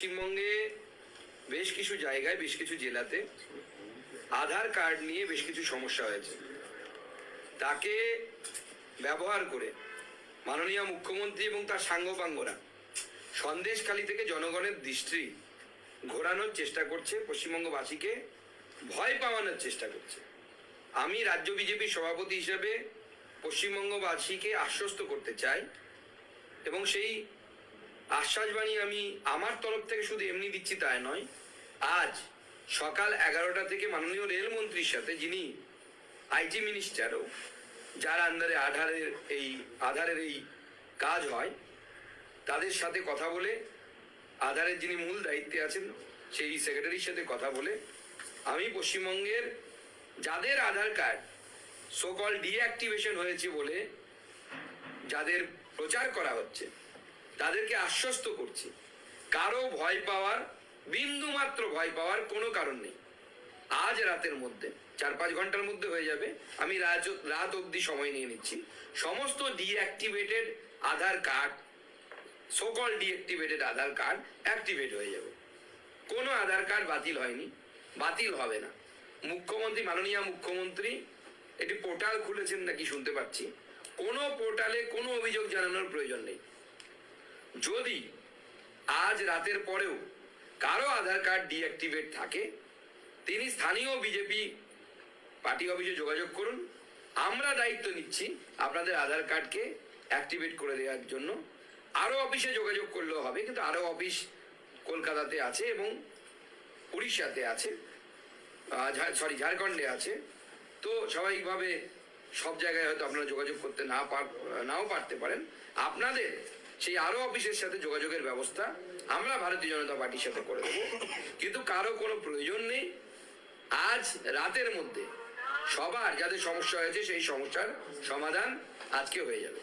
পশ্চিমবঙ্গে বেশ কিছু জায়গায়, বেশ কিছু জেলাতে আধার কার্ড নিয়ে বেশ কিছু সমস্যা হয়েছে। তাকে ব্যবহার করে মাননীয় মুখ্যমন্ত্রী এবং তার সাঙ্গপাঙ্গরা সন্দেশখালী থেকে জনগণের দৃষ্টি ঘোরানোর চেষ্টা করছে, পশ্চিমবঙ্গবাসীকে ভয় পাওয়ানোর চেষ্টা করছে। আমি রাজ্য বিজেপির সভাপতি হিসেবে পশ্চিমবঙ্গবাসীকে আশ্বস্ত করতে চাই এবং সেই আশ্বাসবাণী আমি আমার তরফ থেকে শুধু এমনি দিচ্ছি তাই নয়, আজ সকাল এগারোটা থেকে মাননীয় রেলমন্ত্রীর সাথে যিনি আইটি মিনিস্টারও, যার আন্ডারে আধারের এই আধারের এই কাজ হয়, তাদের সাথে কথা বলে, আধারের যিনি মূল দায়িত্বে আছেন, সেই সেক্রেটারির সাথে কথা বলে, আমি পশ্চিমবঙ্গের যাদের আধার কার্ড সোকল ডিঅ্যাক্টিভেশন হয়েছে বলে যাদের প্রচার করা হচ্ছে তাদেরকে আশ্বস্ত করছি। কারও ভয় পাওয়ার বিন্দু মাত্র ভয় পাওয়ার কোনো কারণ নেই। আজ রাতের মধ্যে চার পাঁচ ঘণ্টার মধ্যে হয়ে যাবে। আমি রাত রাত অবধি সময় নিয়ে নিচ্ছি। সমস্ত ডিঅ্যাক্টিভেটেড আধার কার্ড সকল ডিঅ্যাক্টিভেটেড আধার কার্ড অ্যাক্টিভেট হয়ে যাবে। কোনো আধার কার্ড বাতিল হয়নি। বাতিল হবে না। মুখ্যমন্ত্রী, মাননীয় মুখ্যমন্ত্রী, একটি পোর্টাল খুলেছেন নাকি শুনতে পাচ্ছি। কোনো পোর্টালে কোনো অভিযোগ জানানোর প্রয়োজন নেই। যদি আজ রাতের পরেও কারও আধার কার্ড ডিঅ্যাক্টিভেট থাকে, তিনি স্থানীয় বিজেপি পার্টি অফিসে যোগাযোগ করুন। আমরা দায়িত্ব নিচ্ছি আপনাদের আধার কার্ডকে অ্যাক্টিভেট করে দেওয়ার জন্য। আরও অফিসে যোগাযোগ করলেও হবে, কিন্তু আরও অফিস কলকাতাতে আছে এবং উড়িষ্যাতে আছে সরি, ঝাড়খণ্ডে আছে। তো স্বাভাবিকভাবে সব জায়গায় হয়তো আপনারা যোগাযোগ করতে না পার, নাও পারতে পারেন। আপনাদের সেই আরও অফিসের সাথে যোগাযোগের ব্যবস্থা আমরা ভারতীয় জনতা পার্টির সাথে করে দেবো। কিন্তু কারও কোনো প্রয়োজন নেই। আজ রাতের মধ্যে সবার যাদের সমস্যা হয়েছে সেই সমস্যার সমাধান আজকে হয়ে যাবে।